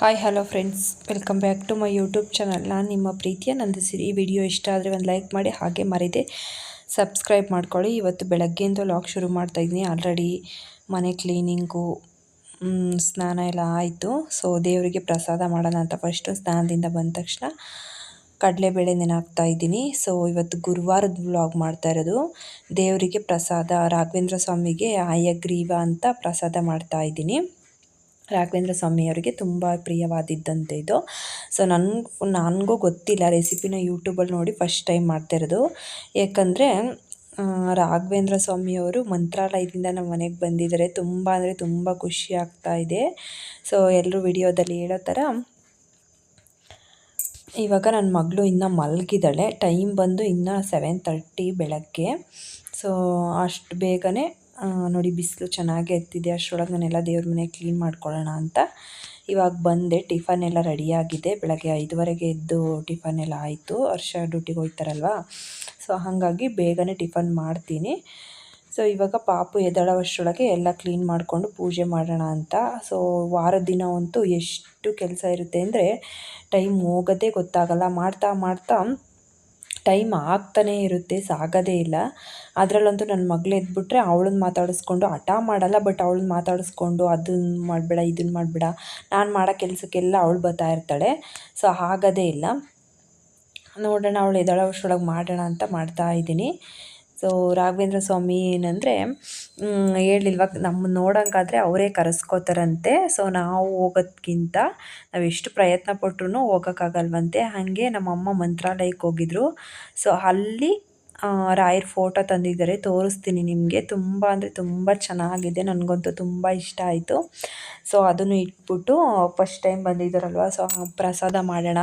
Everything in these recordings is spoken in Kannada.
Hi hello friends welcome back to my YouTube channel ನಾನು ನಿಮ್ಮ ಪ್ರೀತಿಯ ನಂದಿಸಿರಿ. ಈ ವಿಡಿಯೋ ಇಷ್ಟ ಆದರೆ ಒಂದು ಲೈಕ್ ಮಾಡಿ, ಹಾಗೆ ಮರಿದೆ ಸಬ್ಸ್ಕ್ರೈಬ್ ಮಾಡ್ಕೊಳ್ಳಿ. ಇವತ್ತು ಬೆಳಗ್ಗೆಯಿಂದ ಲಾಗ್ ಶುರು ಮಾಡ್ತಾಯಿದ್ದೀನಿ ಆಲ್ರೆಡಿ ಮನೆ ಕ್ಲೀನಿಂಗು ಸ್ನಾನ ಎಲ್ಲ ಆಯಿತು. ಸೊ ದೇವರಿಗೆ ಪ್ರಸಾದ ಮಾಡೋಣ ಅಂತ ಫಸ್ಟು ಸ್ನಾನದಿಂದ ಬಂದ ತಕ್ಷಣ ಕಡಲೆಬೇಳೆ ನೆನಾಕ್ತಾ ಇದ್ದೀನಿ. ಸೊ ಇವತ್ತು ಗುರುವಾರದ ವ್ಲಾಗ್ ಮಾಡ್ತಾ ಇರೋದು. ದೇವರಿಗೆ ಪ್ರಸಾದ, ರಾಘವೇಂದ್ರ ಸ್ವಾಮಿಗೆ ಆಯಗ್ರೀವ ಅಂತ ಪ್ರಸಾದ ಮಾಡ್ತಾ ಇದ್ದೀನಿ. ರಾಘವೇಂದ್ರ ಸ್ವಾಮಿಯವರಿಗೆ ತುಂಬ ಪ್ರಿಯವಾದಿದ್ದಂತೆ ಇದು. ಸೊ ನನಗೆ, ನನಗೂ ಗೊತ್ತಿಲ್ಲ ರೆಸಿಪಿನ ಯೂಟ್ಯೂಬಲ್ಲಿ ನೋಡಿ ಫಸ್ಟ್ ಟೈಮ್ ಮಾಡ್ತಿರೋದು ಯಾಕಂದರೆ ರಾಘವೇಂದ್ರ ಸ್ವಾಮಿಯವರು ಮಂತ್ರಾಲಯದಿಂದ ನಮ್ಮ ಮನೆಗೆ ಬಂದಿದ್ದಾರೆ. ತುಂಬ ಅಂದರೆ ತುಂಬ ಖುಷಿ ಆಗ್ತಾ ಇದೆ. ಸೊ ಎಲ್ಲರೂ ವಿಡಿಯೋದಲ್ಲಿ ಹೇಳೋ ಥರ ಇವಾಗ ನನ್ನ ಮಗಳು ಇನ್ನೂ ಮಲಗಿದ್ದಾಳೆ. ಟೈಮ್ ಬಂದು ಇನ್ನೂ ಸೆವೆನ್ ತರ್ಟಿ ಬೆಳಗ್ಗೆ. ಸೊ ಅಷ್ಟು ಬೇಗನೆ ನೋಡಿ ಬಿಸಿಲು ಚೆನ್ನಾಗೇ ಎತ್ತಿದೆ. ಅಷ್ಟರೊಳಗೆ ನಾನೆಲ್ಲ ದೇವ್ರ ಮನೆ ಕ್ಲೀನ್ ಮಾಡ್ಕೊಳ್ಳೋಣ ಅಂತ. ಇವಾಗ ಬಂದೆ, ಟಿಫನ್ ಎಲ್ಲ ರೆಡಿಯಾಗಿದೆ ಬೆಳಗ್ಗೆ ಐದುವರೆಗೆ ಎದ್ದು ಟಿಫನ್ ಎಲ್ಲ ಆಯಿತು. ಹರ್ಷ ಡ್ಯೂಟಿಗೆ ಹೋಗ್ತಾರಲ್ವ? ಸೊ, ಹಾಗಾಗಿ ಬೇಗನೆ ಟಿಫನ್ ಮಾಡ್ತೀನಿ. ಸೊ, ಇವಾಗ ಪಾಪು ಎದ್ದೇಳೋವಷ್ಟರೊಳಗೆ ಎಲ್ಲ ಕ್ಲೀನ್ ಮಾಡಿಕೊಂಡು ಪೂಜೆ ಮಾಡೋಣ ಅಂತ. ಸೊ, ವಾರದ ದಿನ ಅಂತೂ ಎಷ್ಟು ಕೆಲಸ ಇರುತ್ತೆ ಅಂದರೆ, ಟೈಮ್ ಹೋಗೋದೇ ಗೊತ್ತಾಗಲ್ಲ. ಮಾಡ್ತಾ ಮಾಡ್ತಾ ಟೈಮ್ ಆಗ್ತಾನೇ ಇರುತ್ತೆ, ಸಾಗೋದೇ ಇಲ್ಲ. ಅದರಲ್ಲಂತೂ ನನ್ನ ಮಗಳು ಎದ್ಬಿಟ್ರೆ ಅವಳನ್ನ ಮಾತಾಡಿಸ್ಕೊಂಡು ಹಠ ಮಾಡಲ್ಲ ಬಟ್ ಅವಳನ್ನ ಮಾತಾಡಿಸ್ಕೊಂಡು ಅದನ್ನ ಮಾಡಬೇಡ ಇದನ್ನ ಮಾಡಬೇಡ. ನಾನು ಮಾಡೋ ಕೆಲಸಕ್ಕೆಲ್ಲ ಅವಳು ಬರ್ತಾ ಇರ್ತಾಳೆ ಸೊ ಆಗೋದೇ ಇಲ್ಲ. ನೋಡೋಣ, ಅವಳು ಎದ್ದೇಳೋಷ್ಟ್ರೊಳಗೆ ಮಾಡೋಣ ಅಂತ ಮಾಡ್ತಾ ಇದ್ದೀನಿ. ಸೊ ರಾಘವೇಂದ್ರ ಸ್ವಾಮಿ ಏನಂದರೆ ಹೇಳಿಲ್ವ ನಮ್ಮ ನೋಡೋಂಗಾದ್ರೆ ಅವರೇ ಕರೆಸ್ಕೋತಾರಂತೆ. ಸೊ ನಾವು ಹೋಗೋದ್ಕಿಂತ ನಾವು ಎಷ್ಟು ಪ್ರಯತ್ನ ಪಟ್ಟರು ಹೋಗೋಕ್ಕಾಗಲ್ವಂತೆ. ಹಾಗೆ ನಮ್ಮಮ್ಮ ಮಂತ್ರಾಲಯಕ್ಕೆ ಹೋಗಿದ್ರು. ಸೊ ಅಲ್ಲಿ ರಾಯರ ಫೋಟೋ ತಂದಿದ್ದಾರೆ. ತೋರಿಸ್ತೀನಿ ನಿಮಗೆ. ತುಂಬ ಅಂದರೆ ತುಂಬ ಚೆನ್ನಾಗಿದೆ. ನನಗಂತೂ ತುಂಬ ಇಷ್ಟ ಆಯಿತು. ಸೊ ಅದನ್ನು ಇಟ್ಬಿಟ್ಟು ಫಸ್ಟ್ ಟೈಮ್ ಬಂದಿದ್ದಾರಲ್ವ? ಸೊ ಪ್ರಸಾದ ಮಾಡೋಣ.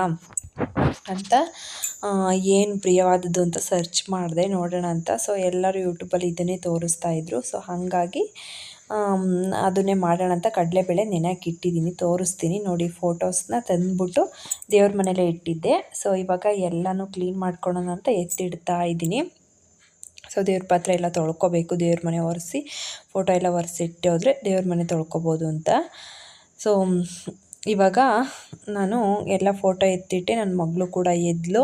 ಅಂತ ಏನು ಪ್ರಿಯವಾದದ್ದು ಅಂತ ಸರ್ಚ್ ಮಾಡಿದೆ, ನೋಡೋಣ ಅಂತ. ಸೊ ಎಲ್ಲರೂ ಯೂಟ್ಯೂಬಲ್ಲಿ ಇದನ್ನೇ ತೋರಿಸ್ತಾ ಇದ್ರು. ಸೊ ಹಾಗಾಗಿ ಅದನ್ನೇ ಮಾಡೋಣ ಅಂತ ಕಡಲೆಬೇಳೆ ಇಟ್ಟಿದ್ದೀನಿ. ತೋರಿಸ್ತೀನಿ ನೋಡಿ ಫೋಟೋಸ್ನ ತಂದುಬಿಟ್ಟು ದೇವ್ರ ಮನೇಲೇ ಇಟ್ಟಿದ್ದೆ. ಸೊ ಇವಾಗ ಎಲ್ಲನೂ ಕ್ಲೀನ್ ಮಾಡ್ಕೊಳೋಣ ಅಂತ ಎತ್ತಿಡ್ತಾ ಇದ್ದೀನಿ. ಸೊ ದೇವ್ರ ಪಾತ್ರೆ ಎಲ್ಲ ತೊಳ್ಕೊಬೇಕು. ದೇವ್ರ ಮನೆ ಒರೆಸಿ, ಫೋಟೋ ಎಲ್ಲ ಒರೆಸಿಟ್ಟೋದ್ರೆ ದೇವ್ರ ಮನೆ ತೊಳ್ಕೊಬೋದು ಅಂತ. ಸೊ ಇವಾಗ ನಾನು ಎಲ್ಲ ಫೋಟೋ ಎತ್ತಿಟ್ಟೆ ನನ್ನ ಮಗಳು ಕೂಡ ಎದ್ಲು,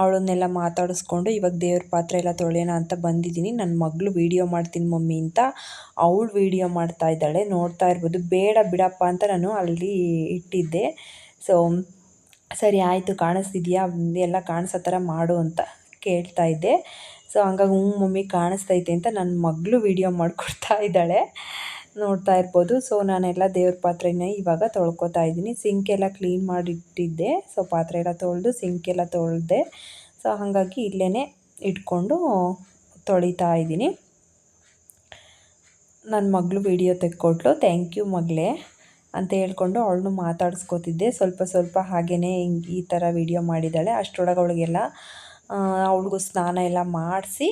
ಅವಳನ್ನೆಲ್ಲ ಮಾತಾಡಿಸ್ಕೊಂಡು ಇವಾಗ ದೇವ್ರ ಪಾತ್ರೆ ಎಲ್ಲ ತೊಳೆಯೋಣ ಅಂತ ಬಂದಿದ್ದೀನಿ. ನನ್ನ ಮಗಳು ವೀಡಿಯೋ ಮಾಡ್ತೀನಿ ಮಮ್ಮಿ ಅಂತ ಅವಳು ವೀಡಿಯೋ ಮಾಡ್ತಾ ಇದ್ದಾಳೆ, ನೋಡ್ತಾ ಇರ್ಬೋದು. ಬೇಡ ಬಿಡಪ್ಪ ಅಂತ ನಾನು ಅಲ್ಲಿ ಇಟ್ಟಿದ್ದೆ. ಸೊ ಸರಿ ಆಯಿತು, ಕಾಣಿಸ್ತಿದ್ಯಾ? ಎಲ್ಲ ಕಾಣಿಸೋ ಥರ ಮಾಡು ಅಂತ ಕೇಳ್ತಾ ಇದ್ದೆ. ಸೊ ಹಂಗಾಗಿ ಹ್ಞೂ ಮಮ್ಮಿ ಕಾಣಿಸ್ತೈತೆ ಅಂತ ನನ್ನ ಮಗಳು ವೀಡಿಯೋ ಮಾಡಿಕೊಡ್ತಾ ಇದ್ದಾಳೆ. ನೋಡ್ತಾ ಇರ್ಬೋದು. ಸೊ ನಾನೆಲ್ಲ ದೇವ್ರ ಪಾತ್ರೆನ ಇವಾಗ ತೊಳ್ಕೊತಾ ಇದ್ದೀನಿ. ಸಿಂಕೆಲ್ಲ ಕ್ಲೀನ್ ಮಾಡಿಟ್ಟಿದ್ದೆ. ಸೊ ಪಾತ್ರೆ ಎಲ್ಲ ತೊಳೆದು ಸಿಂಕೆಲ್ಲ ತೊಳೆದೆ. ಸೊ ಹಾಗಾಗಿ ಇಲ್ಲೇ ಇಟ್ಕೊಂಡು ತೊಳಿತಾ ಇದ್ದೀನಿ. ನನ್ನ ಮಗಳು ವಿಡಿಯೋ ತೆಕ್ಕೊಟ್ಲು ಥ್ಯಾಂಕ್ ಯು ಮಗಳೇ ಅಂತ ಹೇಳ್ಕೊಂಡು ಅವಳನ್ನು ಮಾತಾಡಿಸ್ಕೋತಿದ್ದೆ. ಸ್ವಲ್ಪ ಸ್ವಲ್ಪ ಹಾಗೆಯೇ ಹಿಂಗೆ ಈ ಥರ ವಿಡಿಯೋ ಮಾಡಿದ್ದಾಳೆ. ಅಷ್ಟರೊಳಗೆ ಅವಳಿಗೆಲ್ಲ ಅವಳಿಗೂ ಸ್ನಾನ ಎಲ್ಲ ಮಾಡಿಸಿ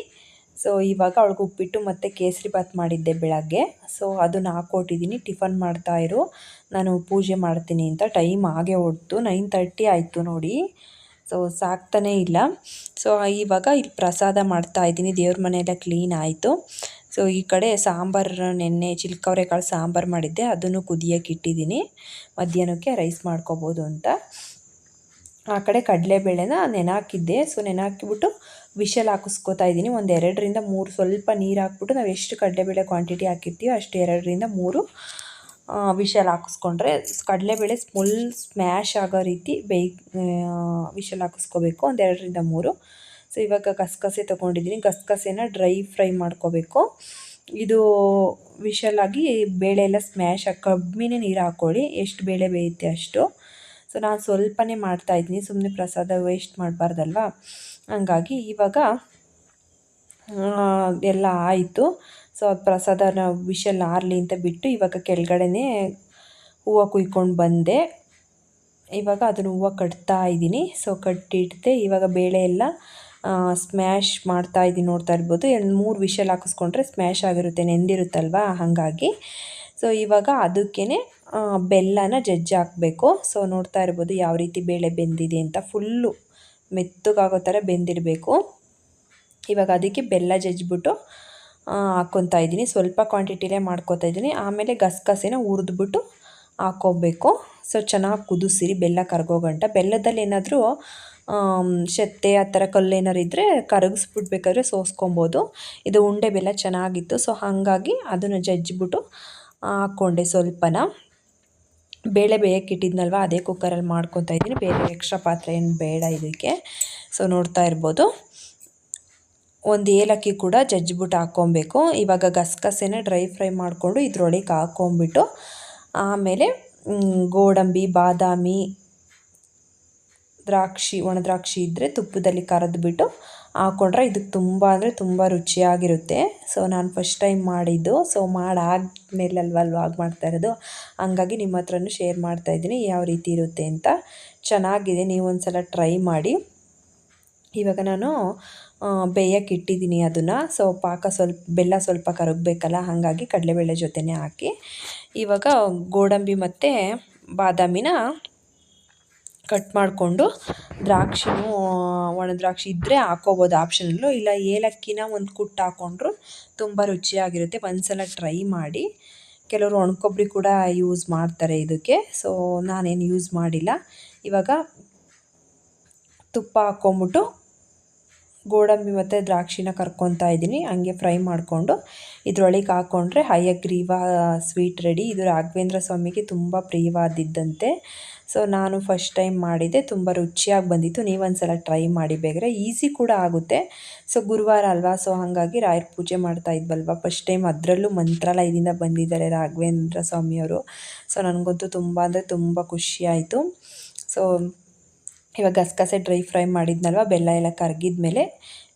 ಸೊ ಇವಾಗ ಅವಳಿಗೆ ಉಪ್ಪಿಟ್ಟು ಮತ್ತು ಕೇಸರಿ ಬಾತ್ ಮಾಡಿದ್ದೆ ಬೆಳಗ್ಗೆ. ಸೊ ಅದನ್ನು ಹಾಕ್ಕೊಟ್ಟಿದ್ದೀನಿ ಟಿಫನ್ ಮಾಡ್ತಾ ಇರು. ನಾನು ಪೂಜೆ ಮಾಡ್ತೀನಿ ಅಂತ ಟೈಮ್ ಆಗೇ ಹೊಡ್ತು ನೈನ್ ತರ್ಟಿ ಆಯಿತು ನೋಡಿ. ಸೊ ಸಾಕ್ತಾನೇ ಇಲ್ಲ. ಸೊ ಇವಾಗ ಇಲ್ಲಿ ಪ್ರಸಾದ ಮಾಡ್ತಾ ಇದ್ದೀನಿ. ದೇವ್ರ ಮನೆಯೆಲ್ಲ ಕ್ಲೀನ್ ಆಯಿತು. ಸೊ ಈ ಕಡೆ ಸಾಂಬಾರು, ನೆನ್ನೆ ಚಿಲ್ಕವರೆಕಾಳು ಸಾಂಬಾರು ಮಾಡಿದ್ದೆ. ಅದನ್ನು ಕುದಿಯೋಕೆ ಇಟ್ಟಿದ್ದೀನಿ. ಮಧ್ಯಾಹ್ನಕ್ಕೆ ರೈಸ್ ಮಾಡ್ಕೋಬೋದು ಅಂತ. ಆ ಕಡೆ ಕಡಲೆಬೇಳೆನ ನೆನಾಕಿದ್ದೆ. ಸೊ ನೆನಾಕಿಬಿಟ್ಟು ವಿಷಲ್ ಹಾಕಿಸ್ಕೋತಾ ಇದ್ದೀನಿ. ಒಂದು ಎರಡರಿಂದ ಮೂರು ಸ್ವಲ್ಪ ನೀರು ಹಾಕ್ಬಿಟ್ಟು ನಾವು ಎಷ್ಟು ಕಡಲೆಬೇಳೆ ಕ್ವಾಂಟಿಟಿ ಹಾಕಿರ್ತೀವೋ ಅಷ್ಟು ಎರಡರಿಂದ ಮೂರು ವಿಷಲ್ ಹಾಕಿಸ್ಕೊಂಡ್ರೆ ಕಡಲೆಬೇಳೆ ಫುಲ್ ಸ್ಮ್ಯಾಶ್ ಆಗೋ ರೀತಿ ಬೇಯ್ ವಿಷಲ್ ಹಾಕಿಸ್ಕೋಬೇಕು. ಒಂದು ಎರಡರಿಂದ ಮೂರು. ಸೊ ಇವಾಗ ಗಸಗಸೆ ತೊಗೊಂಡಿದ್ದೀನಿ. ಗಸಗಸೆನ ಡ್ರೈ ಫ್ರೈ ಮಾಡ್ಕೋಬೇಕು. ಇದು ವಿಷಲಾಗಿ ಬೇಳೆ ಎಲ್ಲ ಸ್ಮ್ಯಾಶ್ ಕಮ್ಮಿನೇ ನೀರು ಹಾಕ್ಕೊಳ್ಳಿ ಎಷ್ಟು ಬೇಳೆ ಬೇಯುತ್ತೆ ಅಷ್ಟು. ಸೊ ನಾನು ಸ್ವಲ್ಪನೇ ಮಾಡ್ತಾ ಇದ್ದೀನಿ. ಸುಮ್ಮನೆ ಪ್ರಸಾದ ವೇಸ್ಟ್ ಮಾಡಬಾರ್ದಲ್ವಾ? ಹಂಗಾಗಿ ಇವಾಗ ಎಲ್ಲ ಆಯಿತು. ಸೊ ಅದು ಪ್ರಸಾದನ ವಿಷಲ್ ಆರಲಿ ಅಂತ ಬಿಟ್ಟು ಇವಾಗ ಕೆಳಗಡೆನೇ ಹೂವು ಕುಯ್ಕೊಂಡು ಬಂದೆ. ಇವಾಗ ಅದನ್ನು ಹೂವು ಕಟ್ತಾ ಇದ್ದೀನಿ. ಸೊ ಕಟ್ಟಿಡ್ತೆ ಇವಾಗ ಬೇಳೆ ಎಲ್ಲ ಸ್ಮ್ಯಾಶ್ ಮಾಡ್ತಾ ಇದ್ದೀನಿ ನೋಡ್ತಾ ಇರ್ಬೋದು. ಎರಡು ಮೂರು ವಿಷಲ್ ಹಾಕಿಸ್ಕೊಂಡ್ರೆ ಸ್ಮ್ಯಾಶ್ ಆಗಿರುತ್ತೆ, ನೆಂದಿರುತ್ತಲ್ವಾ? ಹಾಗಾಗಿ. ಸೊ ಇವಾಗ ಅದಕ್ಕೇ ಬೆಲ್ಲನ ಜಜ್ಜಿ ಹಾಕಬೇಕು. ಸೊ ನೋಡ್ತಾ ಇರ್ಬೋದು ಯಾವ ರೀತಿ ಬೇಳೆ ಬೆಂದಿದೆ ಅಂತ. ಫುಲ್ಲು ಮೆತ್ತಗಾಗೋ ಥರ ಬೆಂದಿರಬೇಕು. ಇವಾಗ ಅದಕ್ಕೆ ಬೆಲ್ಲ ಜಜ್ಜಿಬಿಟ್ಟು ಹಾಕ್ಕೊತಾ ಇದ್ದೀನಿ. ಸ್ವಲ್ಪ ಕ್ವಾಂಟಿಟಿಲೇ ಮಾಡ್ಕೊತಾ ಇದ್ದೀನಿ. ಆಮೇಲೆ ಗಸಗಸೆನ ಹುರಿದ್ಬಿಟ್ಟು ಹಾಕ್ಕೋಬೇಕು. ಸೊ ಚೆನ್ನಾಗಿ ಕುದಿಸಿರಿ ಬೆಲ್ಲ ಕರ್ಗೋಗಂಟ ಬೆಲ್ಲದಲ್ಲಿ ಏನಾದರೂ ಶೆತ್ತೆ ಆ ಥರ ಕಲ್ಲು ಏನಾರು ಇದ್ದರೆ ಕರಗಿಸ್ಬಿಡ್ಬೇಕಾದ್ರೆ ಸೋಸ್ಕೊಬೋದು. ಇದು ಉಂಡೆ ಬೆಲ್ಲ ಚೆನ್ನಾಗಿತ್ತು. ಸೊ ಹಾಗಾಗಿ ಅದನ್ನು ಜಜ್ಜಿಬಿಟ್ಟು, ಹಾಕ್ಕೊಂಡೆ ಸ್ವಲ್ಪನ. ಬೇಳೆ ಬೇಯಕ್ಕಿಟ್ಟಿದ್ನಲ್ವ ಅದೇ ಕುಕ್ಕರಲ್ಲಿ ಮಾಡ್ಕೊತಾ ಇದ್ದೀನಿ. ಬೇರೆ ಎಕ್ಸ್ಟ್ರಾ ಪಾತ್ರೆ ಏನು ಬೇಡ ಇದಕ್ಕೆ. ಸೊ ನೋಡ್ತಾ ಇರ್ಬೋದು. ಒಂದು ಏಲಕ್ಕಿ ಕೂಡ ಜಜ್ಜಿಬಿಟ್ಟು ಹಾಕ್ಕೊಬೇಕು. ಇವಾಗ ಗಸಗಸೆನ ಡ್ರೈ ಫ್ರೈ ಮಾಡಿಕೊಂಡು ಇದ್ರೊಳಗೆ ಹಾಕ್ಕೊಂಬಿಟ್ಟು ಆಮೇಲೆ ಗೋಡಂಬಿ, ಬಾದಾಮಿ, ದ್ರಾಕ್ಷಿ ಒಣದ್ರಾಕ್ಷಿ ಇದ್ದರೆ ತುಪ್ಪದಲ್ಲಿ ಕರೆದ್ಬಿಟ್ಟು ಹಾಕ್ಕೊಂಡ್ರೆ ಇದಕ್ಕೆ ತುಂಬ ಅಂದರೆ ತುಂಬ ರುಚಿಯಾಗಿರುತ್ತೆ. ಸೊ ನಾನು ಫಸ್ಟ್ ಟೈಮ್ ಮಾಡಿದ್ದು. ಸೊ ಮಾಡಾದ್ಮೇಲೆ ಲಾಗ್ ಮಾಡ್ತಾ ಇರೋದು. ಹಂಗಾಗಿ ನಿಮ್ಮ ಹತ್ರನೂ ಶೇರ್ ಮಾಡ್ತಾಯಿದ್ದೀನಿ ಯಾವ ರೀತಿ ಇರುತ್ತೆ ಅಂತ. ಚೆನ್ನಾಗಿದೆ. ನೀವು ಒಂದು ಸಲ ಟ್ರೈ ಮಾಡಿ. ಇವಾಗ ನಾನು ಬೇಯಕ್ಕೆ ಇಟ್ಟಿದ್ದೀನಿ ಅದನ್ನು. ಸೊ ಪಾಕ ಸ್ವಲ್ಪ, ಬೆಲ್ಲ ಸ್ವಲ್ಪ ಕರಗಬೇಕಲ್ಲ, ಹಾಗಾಗಿ ಕಡಲೆಬೇಳೆ ಜೊತೆನೇ ಹಾಕಿ. ಇವಾಗ ಗೋಡಂಬಿ ಮತ್ತು ಬಾದಾಮಿನ ಕಟ್ ಮಾಡಿಕೊಂಡು ದ್ರಾಕ್ಷಿನೂ ಒಣ ದ್ರಾಕ್ಷಿ ಇದ್ದರೆ ಹಾಕೋಬೋದು ಆಪ್ಷನಲ್ಲು ಇಲ್ಲ, ಏಲಕ್ಕಿನ ಒಂದು ಕುಟ್ಟು ಹಾಕ್ಕೊಂಡ್ರು ತುಂಬ ರುಚಿಯಾಗಿರುತ್ತೆ. ಒಂದು ಸಲ ಟ್ರೈ ಮಾಡಿ. ಕೆಲವರು ಒಣಕೊಬ್ಬರಿ ಕೂಡ ಯೂಸ್ ಮಾಡ್ತಾರೆ ಇದಕ್ಕೆ. ಸೊ ನಾನೇನು ಯೂಸ್ ಮಾಡಿಲ್ಲ. ಇವಾಗ ತುಪ್ಪ ಹಾಕ್ಕೊಂಬಿಟ್ಟು ಗೋಡಂಬಿ ಮತ್ತು ದ್ರಾಕ್ಷಿನ ಕರ್ಕೊತಾ ಇದ್ದೀನಿ. ಹಂಗೆ ಫ್ರೈ ಮಾಡಿಕೊಂಡು. ಇದ್ರೊಳಗೆ ಹಾಕ್ಕೊಂಡ್ರೆ ಹಯಗ್ರೀವ ಸ್ವೀಟ್ ರೆಡಿ ಇದು ರಾಘವೇಂದ್ರ ಸ್ವಾಮಿಗೆ ತುಂಬ ಪ್ರಿಯವಾದಿದ್ದಂತೆ. ಸೊ ನಾನು ಫಸ್ಟ್ ಟೈಮ್ ಮಾಡಿದೆ ತುಂಬ ರುಚಿಯಾಗಿ ಬಂದಿತ್ತು. ನೀವೊಂದು ಸಲ ಟ್ರೈ ಮಾಡಿ ಬೇಗರೆ ಈಸಿ ಕೂಡ ಆಗುತ್ತೆ. ಸೊ ಗುರುವಾರ ಅಲ್ವಾ? ಸೊ ಹಾಗಾಗಿ ರಾಯರ ಪೂಜೆ ಮಾಡ್ತಾ ಇದ್ವಲ್ವ? ಫಸ್ಟ್ ಟೈಮ್ ಅದರಲ್ಲೂ ಮಂತ್ರಾಲಯದಿಂದ ಬಂದಿದ್ದಾರೆ ರಾಘವೇಂದ್ರ ಸ್ವಾಮಿಯವರು. ಸೊ ನನಗಂತೂ ತುಂಬ ಅಂದರೆ ತುಂಬ ಖುಷಿಯಾಯಿತು ಸೊ ಇವಾಗ ಗಸಗಸೆ ಡ್ರೈ ಫ್ರೈ ಮಾಡಿದ್ನಲ್ವ? ಬೆಲ್ಲ ಎಲ್ಲ ಕರಗಿದ ಮೇಲೆ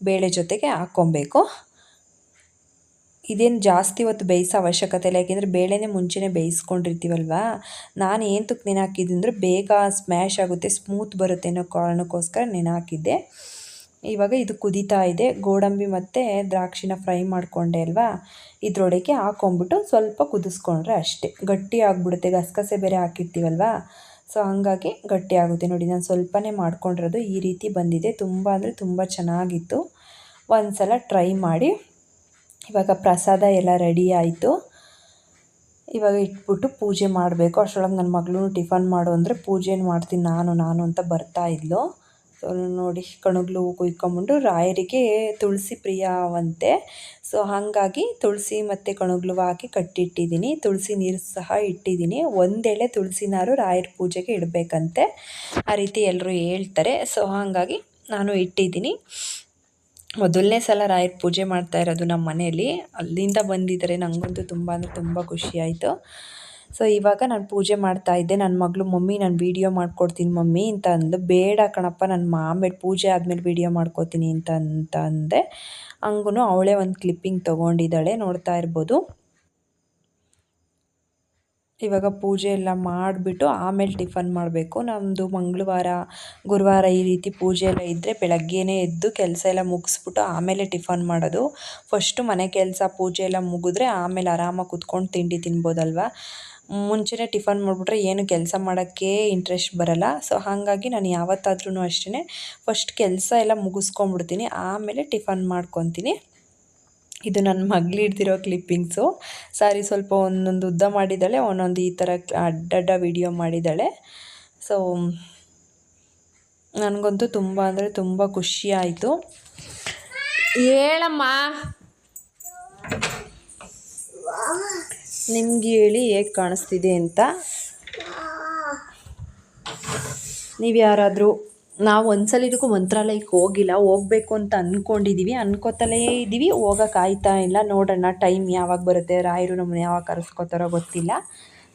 ಬೇಳೆ ಜೊತೆಗೆ ಹಾಕ್ಕೊಬೇಕು. ಇದೇನು ಜಾಸ್ತಿ ಹೊತ್ತು ಬೇಯಿಸೋ ಅವಶ್ಯಕತೆ ಇಲ್ಲ. ಯಾಕೆಂದರೆ ಬೇಳೆನೇ ಮುಂಚೆನೇ ಬೇಯಿಸ್ಕೊಂಡಿರ್ತೀವಲ್ವಾ? ನಾನು ಏನು ತುಕ್ ನೆನೆ ಹಾಕಿದ್ದೆ ಅಂದರೆ ಬೇಗ ಸ್ಮ್ಯಾಶ್ ಆಗುತ್ತೆ ಸ್ಮೂತ್ ಬರುತ್ತೆ ಅನ್ನೋ ಕಾರಣಕ್ಕೋಸ್ಕರ ನೆನೆ ಹಾಕಿದ್ದೆ ಇವಾಗ ಇದು ಕುದೀತಾ ಇದೆ. ಗೋಡಂಬಿ ಮತ್ತು ದ್ರಾಕ್ಷಿನ ಫ್ರೈ ಮಾಡಿಕೊಂಡೆ ಅಲ್ವಾ? ಇದ್ರೊಳಗೆ ಹಾಕೊಂಬಿಟ್ಟು ಸ್ವಲ್ಪ ಕುದಿಸ್ಕೊಂಡ್ರೆ ಅಷ್ಟೇ. ಗಟ್ಟಿ ಆಗಿಬಿಡುತ್ತೆ. ಗಸಗಸೆ ಬೇರೆ ಹಾಕಿರ್ತೀವಲ್ವಾ? ಸೊ ಹಾಗಾಗಿ ಗಟ್ಟಿ ಆಗುತ್ತೆ ನೋಡಿ. ನಾನು ಸ್ವಲ್ಪನೇ ಮಾಡ್ಕೊಂಡಿರೋದು ಈ ರೀತಿ ಬಂದಿದೆ. ತುಂಬ ಅಂದರೆ ತುಂಬ ಚೆನ್ನಾಗಿತ್ತು. ಒಂದು ಸಲ ಟ್ರೈ ಮಾಡಿ ಇವಾಗ ಪ್ರಸಾದ ಎಲ್ಲ ರೆಡಿ ಆಯಿತು. ಇವಾಗ ಇಟ್ಬಿಟ್ಟು ಪೂಜೆ ಮಾಡಬೇಕು. ಅಷ್ಟರೊಳಗೆ ನನ್ನ ಮಗಳು ಟಿಫನ್ ಮಾಡು ಅಂದರೆ ಪೂಜೆನ ಮಾಡ್ತೀನಿ ನಾನು ನಾನು ಅಂತ ಬರ್ತಾ ಇದ್ಲು. ಸೊ ನೋಡಿ ಕಣಗ್ಲು ಕುಯ್ಕೊಂಬಿಟ್ಟು ರಾಯರಿಗೆ ತುಳಸಿ ಪ್ರಿಯವಂತೆ ಸೊ ಹಾಗಾಗಿ ತುಳಸಿ ಮತ್ತು ಕಣಗ್ಲು ಹಾಕಿ ಕಟ್ಟಿಟ್ಟಿದ್ದೀನಿ. ತುಳಸಿ ನೀರು ಸಹ ಇಟ್ಟಿದ್ದೀನಿ. ಒಂದೆಳೆ ತುಳಸಿನಾರು ರಾಯರ ಪೂಜೆಗೆ ಇಡಬೇಕಂತೆ. ಆ ರೀತಿ ಎಲ್ಲರೂ ಹೇಳ್ತಾರೆ. ಸೊ ಹಾಗಾಗಿ ನಾನು ಇಟ್ಟಿದ್ದೀನಿ. ಮೊದಲನೇ ಸಲ ರಾಯರ ಪೂಜೆ ಮಾಡ್ತಾ ಇರೋದು ನಮ್ಮ ಮನೆಯಲ್ಲಿ. ಅಲ್ಲಿಂದ ಬಂದಿದ್ದಾರೆ. ನನಗಂತೂ ತುಂಬ ಅಂದರೆ ತುಂಬ ಖುಷಿ ಆಯಿತು. ಸೊ ಇವಾಗ ನಾನು ಪೂಜೆ ಮಾಡ್ತಾ ಇದ್ದೆ. ನನ್ನ ಮಗಳು, ಮಮ್ಮಿ, ನಾನು ವೀಡಿಯೋ ಮಾಡ್ಕೊಡ್ತೀನಿ ಮಮ್ಮಿ ಅಂತ ಅಂದು ಬೇಡ ಕಣಪ್ಪ, ನಾನು ಆಮೇಲೆ ಪೂಜೆ ಆದಮೇಲೆ ವೀಡಿಯೋ ಮಾಡ್ಕೊತೀನಿ ಅಂತ ಅಂತ ಅಂದೆ. ಹಂಗೂ ಅವಳೇ ಒಂದು ಕ್ಲಿಪ್ಪಿಂಗ್ ತೊಗೊಂಡಿದ್ದಾಳೆ. ನೋಡ್ತಾ ಇರ್ಬೋದು. ಇವಾಗ ಪೂಜೆ ಎಲ್ಲ ಮಾಡಿಬಿಟ್ಟು ಆಮೇಲೆ ಟಿಫನ್ ಮಾಡಬೇಕು. ನಮ್ಮದು ಮಂಗಳವಾರ, ಗುರುವಾರ ಈ ರೀತಿ ಪೂಜೆ ಎಲ್ಲ ಇದ್ದರೆ ಬೆಳಗ್ಗೆಯೇ ಎದ್ದು ಕೆಲಸ ಎಲ್ಲ ಮುಗಿಸ್ಬಿಟ್ಟು ಆಮೇಲೆ ಟಿಫನ್ ಮಾಡೋದು. ಫಸ್ಟು ಮನೆ ಕೆಲಸ, ಪೂಜೆ ಎಲ್ಲ ಮುಗಿದ್ರೆ ಆಮೇಲೆ ಆರಾಮಾಗಿ ಕುತ್ಕೊಂಡು ತಿಂಡಿ ತಿನ್ಬೋದಲ್ವ? ಮುಂಚೆನೇ ಟಿಫನ್ ಮಾಡಿಬಿಟ್ರೆ ಏನು ಕೆಲಸ ಮಾಡೋಕ್ಕೆ ಇಂಟ್ರೆಸ್ಟ್ ಬರಲ್ಲ. ಸೊ ಹಾಗಾಗಿ ನಾನು ಯಾವತ್ತಾದ್ರೂ ಅಷ್ಟೇ ಫಸ್ಟ್ ಕೆಲಸ ಎಲ್ಲ ಮುಗಿಸ್ಕೊಂಬಿಡ್ತೀನಿ ಆಮೇಲೆ ಟಿಫನ್ ಮಾಡ್ಕೊತೀನಿ. ಇದು ನನ್ನ ಮಗಳು ಹಿಡ್ದಿರೋ ಕ್ಲಿಪ್ಪಿಂಗ್ಸು ಸಾರಿ ಸ್ವಲ್ಪ ಒಂದೊಂದು ಉದ್ದ ಮಾಡಿದ್ದಾಳೆ ಒಂದೊಂದು ಈ ಥರ ಅಡ್ಡಡ್ಡ ವಿಡಿಯೋ ಮಾಡಿದ್ದಾಳೆ. ಸೊ ನನಗಂತೂ ತುಂಬ ಅಂದರೆ ತುಂಬ ಖುಷಿ ಆಯಿತು. ಹೇಳಮ್ಮ. ನಿಮ್ಗೆ ಹೇಳಿ ಹೇಗೆ ಕಾಣಿಸ್ತಿದೆ ಅಂತ. ನೀವು ಯಾರಾದರೂ ನಾವು ಒಂದು ಇದಕ್ಕೂ ಮಂತ್ರಾಲಯಕ್ಕೆ ಹೋಗಿಲ್ಲ, ಹೋಗ್ಬೇಕು ಅಂತ ಅಂದ್ಕೊಂಡಿದ್ದೀವಿ ಅನ್ಕೋತಲೇ ಇದ್ದೀವಿ ಹೋಗೋಕೆ ಆಯ್ತಾ ಇಲ್ಲ. ನೋಡೋಣ ಟೈಮ್ ಯಾವಾಗ ಬರುತ್ತೆ, ರಾಯರು ನಮ್ಮನ್ನ ಯಾವಾಗ ಕರೆಸ್ಕೋತಾರೋ ಗೊತ್ತಿಲ್ಲ.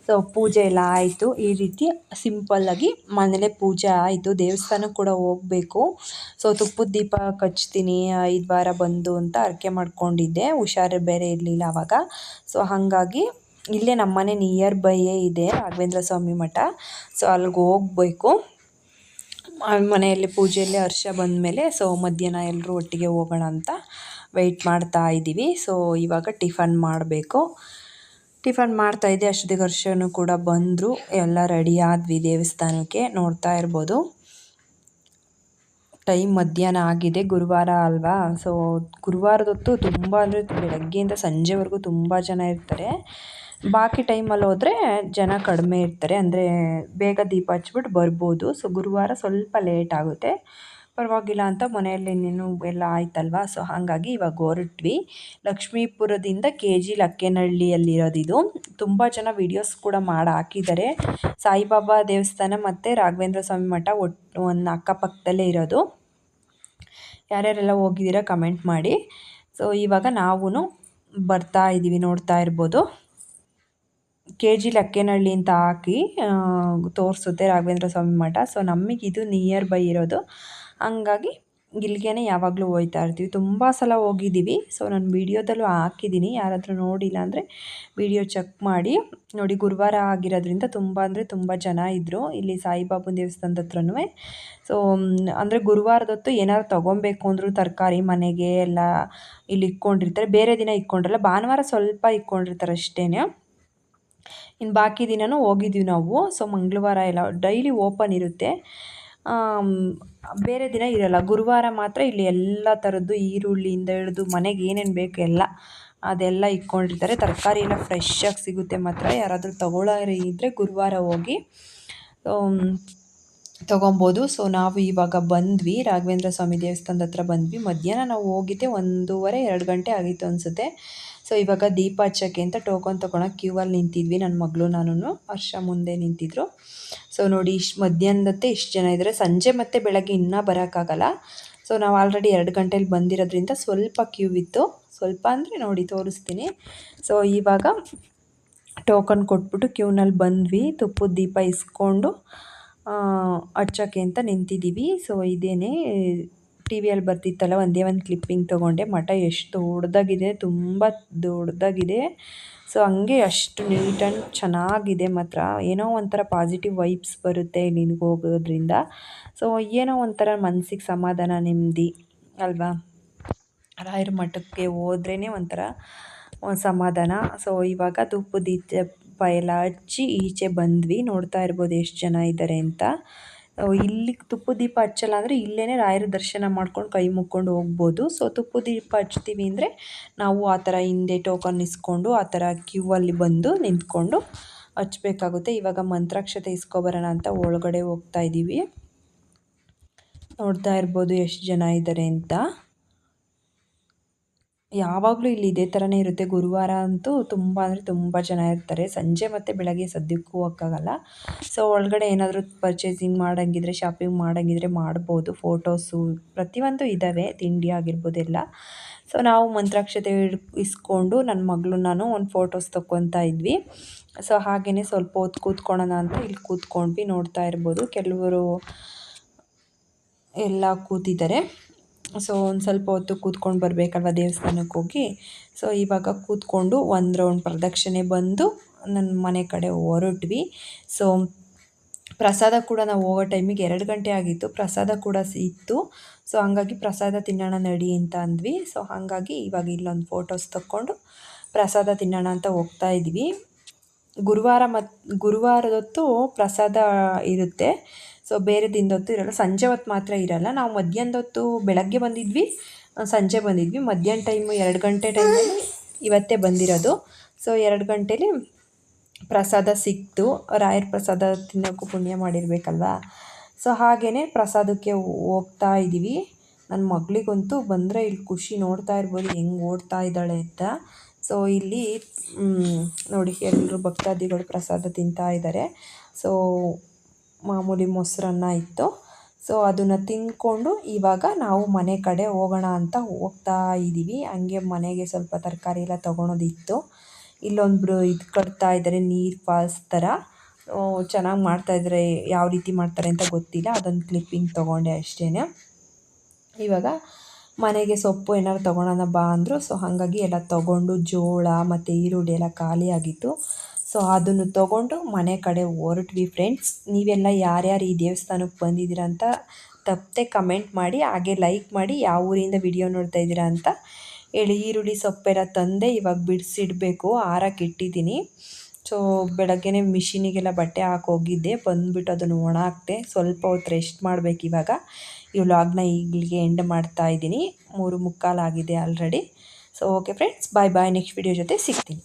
ಸೊ ಪೂಜೆ ಎಲ್ಲ ಆಯಿತು. ಈ ರೀತಿ ಸಿಂಪಲ್ಲಾಗಿ ಮನೇಲೇ ಪೂಜೆ ಆಯಿತು. ದೇವಸ್ಥಾನಕ್ಕೆ ಕೂಡ ಹೋಗಬೇಕು. ಸೊ ತುಪ್ಪದ ದೀಪ ಕಚ್ತೀನಿ. ಐದು ವಾರ ಬಂದು ಅಂತ ಅರ್ಕೆ ಮಾಡ್ಕೊಂಡಿದ್ದೆ. ಹುಷಾರು ಬೇರೆ ಇರಲಿಲ್ಲ ಆವಾಗ ಸೊ ಹಾಗಾಗಿ ಇಲ್ಲೇ ನಮ್ಮ ಮನೆ ನಿಯರ್ ಬೈಯೇ ಇದೆ, ರಾಘವೇಂದ್ರ ಸ್ವಾಮಿ ಮಠ. ಸೊ ಅಲ್ಲಿಗೆ ಹೋಗ್ಬೇಕು. ಮನೆಯಲ್ಲಿ ಪೂಜೆಯಲ್ಲಿ ಹರ್ಷ ಬಂದಮೇಲೆ ಸೊ ಮಧ್ಯಾಹ್ನ ಎಲ್ಲರೂ ಒಟ್ಟಿಗೆ ಹೋಗೋಣ ಅಂತ ವೆಯ್ಟ್ ಮಾಡ್ತಾ ಇದ್ದೀವಿ. ಸೊ ಇವಾಗ ಟಿಫನ್ ಮಾಡಬೇಕು. ಟಿಫನ್ ಮಾಡ್ತಾಯಿದ್ದೆ ಅಷ್ಟೊತ್ತಿಗೆ ಹರ್ಷನು ಕೂಡ ಬಂದರು. ಎಲ್ಲ ರೆಡಿ ಆದ್ವಿ ದೇವಸ್ಥಾನಕ್ಕೆ. ನೋಡ್ತಾ ಇರ್ಬೋದು. ಟೈಮ್ ಮಧ್ಯಾಹ್ನ ಆಗಿದೆ. ಗುರುವಾರ ಅಲ್ವಾ? ಸೊ ಗುರುವಾರದೊತ್ತು ತುಂಬ ಅಂದರೆ ಬೆಳಗ್ಗೆಯಿಂದ ಸಂಜೆವರೆಗೂ ತುಂಬ ಜನ ಇರ್ತಾರೆ. ಬಾಕಿ ಟೈಮಲ್ಲಿ ಹೋದರೆ ಜನ ಕಡಿಮೆ ಇರ್ತಾರೆ. ಅಂದರೆ ಬೇಗ ದೀಪ ಹಚ್ಬಿಟ್ಟು ಬರ್ಬೋದು. ಸೊ ಗುರುವಾರ ಸ್ವಲ್ಪ ಲೇಟ್ ಆಗುತ್ತೆ. ಪರವಾಗಿಲ್ಲ ಅಂತ ಮನೆಯಲ್ಲಿ ಇನ್ನೇನು ಎಲ್ಲ ಆಯ್ತಲ್ವಾ? ಸೊ ಹಾಗಾಗಿ ಇವಾಗ ಹೊರಟ್ವಿ. ಲಕ್ಷ್ಮೀಪುರದಿಂದ ಕೆ ಜಿ ಲಕ್ಕೇನಹಳ್ಳಿಯಲ್ಲಿರೋದಿದು ತುಂಬ ಜನ ವೀಡಿಯೋಸ್ ಕೂಡ ಮಾಡಿ ಹಾಕಿದ್ದಾರೆ. ಸಾಯಿಬಾಬಾ ದೇವಸ್ಥಾನ ಮತ್ತು ರಾಘವೇಂದ್ರ ಸ್ವಾಮಿ ಮಠ ಒಟ್ಟು ಒಂದು ಅಕ್ಕಪಕ್ಕದಲ್ಲೇ ಇರೋದು. ಯಾರ್ಯಾರೆಲ್ಲ ಹೋಗಿದ್ದೀರಾ ಕಮೆಂಟ್ ಮಾಡಿ. ಸೊ ಇವಾಗ ನಾವು ಬರ್ತಾ ಇದ್ದೀವಿ ನೋಡ್ತಾ ಇರ್ಬೋದು. ಕೆ ಜಿ ಲಕ್ಕೇನಹಳ್ಳಿ ಅಂತ ಹಾಕಿ ತೋರಿಸುತ್ತೆ ರಾಘವೇಂದ್ರ ಸ್ವಾಮಿ ಮಠ. ಸೊ ನಮಗೆ ಇದು ನಿಯರ್ ಬೈ ಇರೋದು. ಹಂಗಾಗಿ ಇಲ್ಲಿಗೆ ಯಾವಾಗಲೂ ಹೋಗ್ತಾ ಇರ್ತೀವಿ. ತುಂಬ ಸಲ ಹೋಗಿದ್ದೀವಿ. ಸೊ ನಾನು ವಿಡಿಯೋದಲ್ಲೂ ಹಾಕಿದ್ದೀನಿ. ಯಾರಾದರೂ ನೋಡಿಲ್ಲ ಅಂದರೆ ವಿಡಿಯೋ ಚೆಕ್ ಮಾಡಿ. ನೋಡಿ, ಗುರುವಾರ ಆಗಿರೋದ್ರಿಂದ ತುಂಬ ಅಂದರೆ ತುಂಬ ಜನ ಇದ್ದರು ಇಲ್ಲಿ ಸಾಯಿಬಾಬು ದೇವಸ್ಥಾನದ ಹತ್ರನೂ ಸೊ ಅಂದರೆ ಗುರುವಾರದೊತ್ತು ಏನಾದ್ರು ತೊಗೊಬೇಕು ಅಂದರೂ ತರಕಾರಿ ಮನೆಗೆ ಎಲ್ಲ ಇಲ್ಲಿ ಇಕ್ಕೊಂಡಿರ್ತಾರೆ ಬೇರೆ ದಿನ ಇಕ್ಕೊಂಡ್ರಲ್ಲ ಭಾನುವಾರ ಸ್ವಲ್ಪ ಇಕ್ಕೊಂಡಿರ್ತಾರೆ ಅಷ್ಟೇ ಇನ್ನು ಬಾಕಿ ದಿನವೂ ಹೋಗಿದ್ವಿ ನಾವು. ಸೊ ಮಂಗಳವಾರ ಎಲ್ಲ ಡೈಲಿ ಓಪನ್ ಇರುತ್ತೆ. ಬೇರೆ ದಿನ ಇರಲ್ಲ. ಗುರುವಾರ ಮಾತ್ರ ಇಲ್ಲಿ ಎಲ್ಲ ಥರದ್ದು ಈರುಳ್ಳಿಯಿಂದ ಹಿಡಿದು ಮನೆಗೆ ಏನೇನು ಬೇಕು ಎಲ್ಲ, ಅದೆಲ್ಲ ಇಟ್ಕೊಂಡಿರ್ತಾರೆ. ತರಕಾರಿ ಎಲ್ಲ ಫ್ರೆಶ್ಶಾಗಿ ಸಿಗುತ್ತೆ ಮಾತ್ರ. ಯಾರಾದರೂ ತಗೊಳ್ಳೋರು ಇದ್ದರೆ ಗುರುವಾರ ಹೋಗಿ ತೊಗೊಬೋದು. ಸೊ ನಾವು ಇವಾಗ ಬಂದ್ವಿ. ರಾಘವೇಂದ್ರ ಸ್ವಾಮಿ ದೇವಸ್ಥಾನದ ಹತ್ರ ಬಂದ್ವಿ. ಮಧ್ಯಾಹ್ನ ನಾವು ಹೋಗಿದ್ದೆ ಒಂದೂವರೆ, ಎರಡು ಗಂಟೆ ಆಗಿತ್ತು ಅನಿಸುತ್ತೆ. ಸೊ ಇವಾಗ ದೀಪ ಹಚ್ಚೋಕ್ಕೆ ಅಂತ ಟೋಕನ್ ತೊಗೊಳಕ್ಕೆ ಕ್ಯೂ ಅಲ್ಲಿ ನಿಂತಿದ್ವಿ ನನ್ನ ಮಗಳು ನಾನು ವರ್ಷ ಮುಂದೆ ನಿಂತಿದ್ರು. ಸೊ ನೋಡಿ, ಇಷ್ಟು ಮಧ್ಯಾಹ್ನದತ್ತೆ ಇಷ್ಟು ಜನ ಇದ್ದಾರೆ ಸಂಜೆ ಮತ್ತು ಬೆಳಗ್ಗೆ ಇನ್ನೂ ಬರೋಕ್ಕಾಗಲ್ಲ. ಸೊ ನಾವು ಆಲ್ರೆಡಿ ಎರಡು ಗಂಟೆಯಲ್ಲಿ ಬಂದಿರೋದ್ರಿಂದ ಸ್ವಲ್ಪ ಕ್ಯೂ ಇತ್ತು. ಸ್ವಲ್ಪ ಅಂದರೆ ನೋಡಿ, ತೋರಿಸ್ತೀನಿ. ಸೊ ಇವಾಗ ಟೋಕನ್ ಕೊಟ್ಬಿಟ್ಟು ಕ್ಯೂನಲ್ಲಿ ಬಂದ್ವಿ. ತುಪ್ಪದ ದೀಪ ಇಸ್ಕೊಂಡು ಹಚ್ಚೋಕ್ಕೆ ಅಂತ ನಿಂತಿದ್ದೀವಿ ಸೊ ಇದೇನೇ ಟಿ ವಿಯಲ್ಲಿ ಬರ್ತಿತ್ತಲ್ಲ, ಒಂದೇ ಒಂದು ಕ್ಲಿಪ್ಪಿಂಗ್ ತೊಗೊಂಡೆ. ಮಠ ಎಷ್ಟು ದೊಡ್ಡದಾಗಿದೆ, ತುಂಬ ದೊಡ್ಡದಾಗಿದೆ. ಸೊ, ಹಂಗೆ ಅಷ್ಟು ನೀಟ್ ಆ್ಯಂಡ್ ಚೆನ್ನಾಗಿದೆ ಮಾತ್ರ. ಏನೋ ಒಂಥರ ಪಾಸಿಟಿವ್ ವೈಬ್ಸ್ ಬರುತ್ತೆ ಇಲ್ಲಿಗೆ ಹೋಗೋದ್ರಿಂದ. ಸೊ ಏನೋ ಒಂಥರ ಮನಸ್ಸಿಗೆ ಸಮಾಧಾನ, ನೆಮ್ಮದಿ, ಅಲ್ವಾ? ರಾಯರ ಮಠಕ್ಕೆ ಹೋದ್ರೇ ಒಂಥರ ಸಮಾಧಾನ. ಸೊ ಇವಾಗ ಧೂಪದ ದೀಪ ಎಲ್ಲ ಹಚ್ಚಿ ಈಚೆ ಬಂದ್ವಿ. ನೋಡ್ತಾ ಇರ್ಬೋದು ಎಷ್ಟು ಜನ ಇದ್ದಾರೆ ಅಂತ. ಇಲ್ಲಿ ತುಪ್ಪ ದೀಪ ಹಚ್ಚಲ್ಲ ಅಂದರೆ ಇಲ್ಲೇ ರಾಯರ ದರ್ಶನ ಮಾಡ್ಕೊಂಡು ಕೈ ಮುಕ್ಕೊಂಡು ಹೋಗ್ಬೋದು. ಸೊ ತುಪ್ಪ ದೀಪ ಹಚ್ತೀವಿ ಅಂದರೆ ನಾವು ಆ ಥರ ಹಿಂದೆ ಟೋಕನ್ ಇಸ್ಕೊಂಡು ಆ ಥರ ಕ್ಯೂ ಅಲ್ಲಿ ಬಂದು ನಿಂತ್ಕೊಂಡು ಹಚ್ಬೇಕಾಗುತ್ತೆ ಇವಾಗ ಮಂತ್ರಾಕ್ಷತೆ ಇಸ್ಕೊಬರೋಣ ಅಂತ ಒಳಗಡೆ ಹೋಗ್ತಾ ಇದ್ದೀವಿ. ನೋಡ್ತಾ ಇರ್ಬೋದು ಎಷ್ಟು ಜನ ಇದ್ದಾರೆ ಅಂತ. ಯಾವಾಗಲೂ ಇಲ್ಲಿ ಇದೇ ಥರನೇ ಇರುತ್ತೆ. ಗುರುವಾರ ಅಂತೂ ತುಂಬ ಅಂದರೆ ತುಂಬ ಜನ ಇರ್ತಾರೆ. ಸಂಜೆ ಮತ್ತು ಬೆಳಗ್ಗೆ ಸದ್ಯಕ್ಕೂ ಹೋಗೋಕ್ಕಾಗಲ್ಲ. ಸೊ ಒಳಗಡೆ ಏನಾದರೂ ಪರ್ಚೇಸಿಂಗ್ ಮಾಡೋಂಗಿದ್ರೆ ಶಾಪಿಂಗ್ ಮಾಡೋಂಗಿದ್ರೆ ಮಾಡ್ಬೋದು. ಫೋಟೋಸು ಪ್ರತಿಯೊಂದು ಇದ್ದಾವೆ ತಿಂಡಿ ಆಗಿರ್ಬೋದು ಎಲ್ಲ. ಸೊ ನಾವು ಮಂತ್ರಾಕ್ಷತೆ ಇಸ್ಕೊಂಡು ನನ್ನ ಮಗಳು ನಾನು ಒಂದು ಫೋಟೋಸ್ ತೊಗೊತಾ ಇದ್ವಿ. ಸೊ ಹಾಗೆಯೇ ಸ್ವಲ್ಪ ಹೊತ್ತು ಕೂತ್ಕೊಳ್ಳೋಣ ಅಂತ ಇಲ್ಲಿ ಕೂತ್ಕೊಂಡ್ವಿ. ನೋಡ್ತಾ ಇರ್ಬೋದು. ಕೆಲವರು ಎಲ್ಲ ಕೂತಿದ್ದಾರೆ. ಸೊ ಒಂದು ಸ್ವಲ್ಪ ಹೊತ್ತು ಕೂತ್ಕೊಂಡು ಬರಬೇಕಲ್ವ ದೇವಸ್ಥಾನಕ್ಕೆ ಹೋಗಿ. ಸೊ ಇವಾಗ ಕೂತ್ಕೊಂಡು ಒಂದು ರೌಂಡ್ ಪ್ರದಕ್ಷಿಣೆ ಬಂದು ನನ್ನ ಮನೆ ಕಡೆ ಹೊರಟ್ವಿ. ಸೊ ಪ್ರಸಾದ ಕೂಡ ನಾವು ಹೋಗೋ ಟೈಮಿಗೆ ಎರಡು ಗಂಟೆ ಆಗಿತ್ತು. ಪ್ರಸಾದ ಕೂಡ ಇತ್ತು. ಸೊ ಹಂಗಾಗಿ ಪ್ರಸಾದ ತಿನ್ನೋಣ ನಡಿ ಅಂತ ಅಂದ್ವಿ. ಸೊ ಹಾಗಾಗಿ ಇವಾಗ ಇಲ್ಲೊಂದು ಫೋಟೋಸ್ ತಕ್ಕೊಂಡು ಪ್ರಸಾದ ತಿನ್ನೋಣ ಅಂತ ಹೋಗ್ತಾ ಇದ್ವಿ. ಗುರುವಾರ ಮತ್ತು ಗುರುವಾರದೊತ್ತು ಪ್ರಸಾದ ಇರುತ್ತೆ. ಸೊ ಬೇರೆ ದಿನದೊತ್ತು ಇರೋಲ್ಲ. ಸಂಜೆ ಹೊತ್ತು ಮಾತ್ರ ಇರೋಲ್ಲ. ನಾವು ಮಧ್ಯಾಹ್ನದೊತ್ತು ಬೆಳಗ್ಗೆ ಬಂದಿದ್ವಿ. ಸಂಜೆ ಬಂದಿದ್ವಿ. ಮಧ್ಯಾಹ್ನ ಟೈಮು ಎರಡು ಗಂಟೆ ಟೈಮಲ್ಲಿ ಇವತ್ತೇ ಬಂದಿರೋದು. ಸೊ ಎರಡು ಗಂಟೇಲಿ ಪ್ರಸಾದ ಸಿಕ್ತು. ರಾಯರ ಪ್ರಸಾದ ತಿನ್ನೋಕ್ಕೂ ಪುಣ್ಯ ಮಾಡಿರಬೇಕಲ್ವಾ? ಸೊ ಹಾಗೆಯೇ ಪ್ರಸಾದಕ್ಕೆ ಹೋಗ್ತಾ ಇದ್ದೀವಿ. ನನ್ನ ಮಗಳಿಗಂತೂ ಬಂದರೆ ಇಲ್ಲಿ ಖುಷಿ ನೋಡ್ತಾ ಇರ್ಬೋದು. ಹೆಂಗೆ ಓಡ್ತಾ ಇದ್ದಾಳೆ ಅಂತ. ಸೊ ಇಲ್ಲಿ ನೋಡಿ ಎಲ್ಲರೂ ಭಕ್ತಾದಿಗಳು ಪ್ರಸಾದ ತಿಂತಾ ಇದ್ದಾರೆ. ಸೊ ಮಾಮೂಲಿ ಮೊಸರನ್ನ ಇತ್ತು ಸೊ ಅದನ್ನು ತಿಂದ್ಕೊಂಡು ಇವಾಗ ನಾವು ಮನೆ ಕಡೆ ಹೋಗೋಣ ಅಂತ ಹೋಗ್ತಾ ಇದ್ದೀವಿ ಹಂಗೆ ಮನೆಗೆ ಸ್ವಲ್ಪ ತರಕಾರಿ ಎಲ್ಲ ತೊಗೊಳೋದಿತ್ತು. ಇಲ್ಲೊಂದು ಇದು ಕಟ್ತಾ ಇದ್ದಾರೆ ನೀರು ಫಾಲ್ಸ್ ಥರ ಚೆನ್ನಾಗಿ ಮಾಡ್ತಾಯಿದ್ದಾರೆ ಯಾವ ರೀತಿ ಮಾಡ್ತಾರೆ ಅಂತ ಗೊತ್ತಿಲ್ಲ. ಅದೊಂದು ಕ್ಲಿಪ್ಪಿಂಗ್ ತೊಗೊಂಡೆ ಅಷ್ಟೇ ಇವಾಗ ಮನೆಗೆ ಸೊಪ್ಪು ಏನಾದ್ರು ತೊಗೊಳೋಣ ಬಾ ಅಂದರು. ಸೊ ಹಾಗಾಗಿ ಎಲ್ಲ ತೊಗೊಂಡು ಜೋಳ ಮತ್ತು ಈರುಳ್ಳಿ ಎಲ್ಲ ಖಾಲಿಯಾಗಿತ್ತು. ಸೊ ಅದನ್ನು ತೊಗೊಂಡು ಮನೆ ಕಡೆ ಹೊರಟ್ವಿ ಫ್ರೆಂಡ್ಸ್ ನೀವೆಲ್ಲ ಯಾರ್ಯಾರು ಈ ದೇವಸ್ಥಾನಕ್ಕೆ ಬಂದಿದ್ದೀರಾ ಅಂತ ತಪ್ಪದೆ ಕಮೆಂಟ್ ಮಾಡಿ, ಹಾಗೆ ಲೈಕ್ ಮಾಡಿ, ಯಾವ ಊರಿಂದ ವಿಡಿಯೋ ನೋಡ್ತಾ ಇದ್ದೀರಾ ಅಂತ ಹೇಳಿ. ಈರುಳ್ಳಿ ಸೊಪ್ಪೆಲ್ಲ ತಂದೆ ಇವಾಗ ಬಿಡಿಸಿಡಬೇಕು, ಹಾರಕ್ಕೆ ಇಟ್ಟಿದ್ದೀನಿ. ಸೊ ಬೆಳಗ್ಗೆನೇ ಮಿಷಿನಿಗೆಲ್ಲ ಬಟ್ಟೆ ಹಾಕೋಗಿದ್ದೆ ಬಂದುಬಿಟ್ಟು ಅದನ್ನು ಒಣ ಹಾಕ್ತೆ ಸ್ವಲ್ಪ ಹೊತ್ತು ರೆಸ್ಟ್ ಮಾಡಬೇಕು ಇವಾಗ. ಈ ವ್ಲಾಗ್ನ ಈಗಲಿಗೆ ಎಂಡ್ ಮಾಡ್ತಾ ಇದ್ದೀನಿ. ಮೂರು ಮುಕ್ಕಾಲಾಗಿದೆ already so okay friends bye bye next video ಜೊತೆ ಸಿಗ್ತೀನಿ.